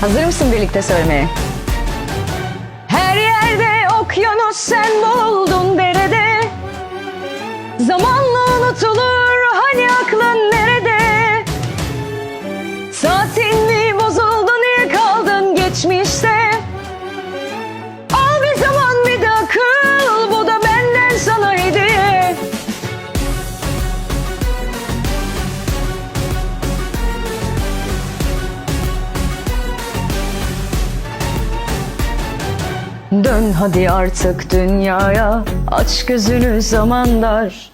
Hazır mısın birlikte söylemeye? Her Dön hadi artık dünyaya Aç gözünü zaman dar.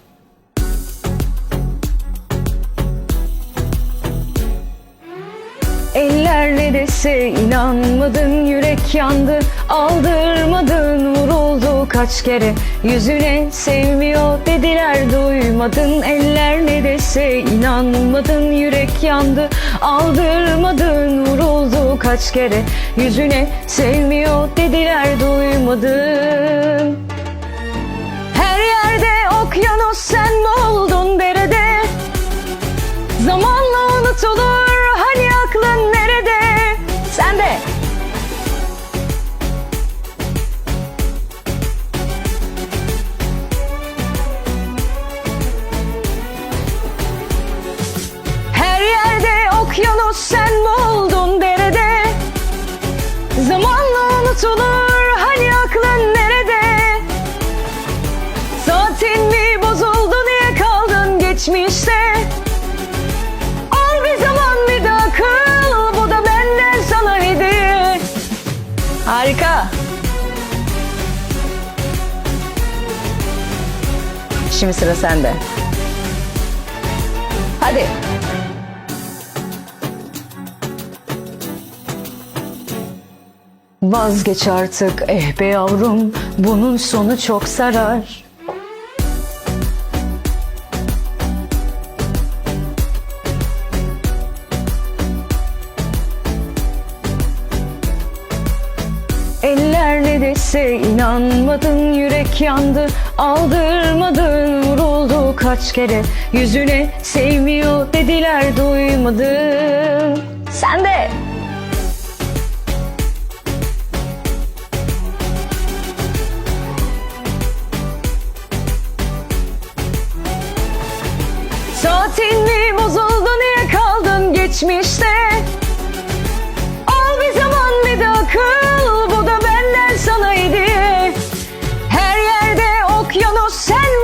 Eller ne dese inanmadın yürek yandı. Aldırmadın vuruldu kaç kere. Yüzüne sevmiyor dediler duymadın. Eller ne dese inanmadın yürek yandı. Aldırmadın vuruldu kaç kere. Yüzüne sevmiyor dediler duymadın Harika. Şimdi sıra sende. Hadi. Vazgeç artık eh be yavrum. Bunun sonu çok sarar Her ne dese inanmadın yürek yandı. Aldırmadın vuruldu kaç kere. Yüzüne sevmiyor dediler duymadım. Sen de. Saatin mi bozuldu niye kaldın? Geçmişte prochaine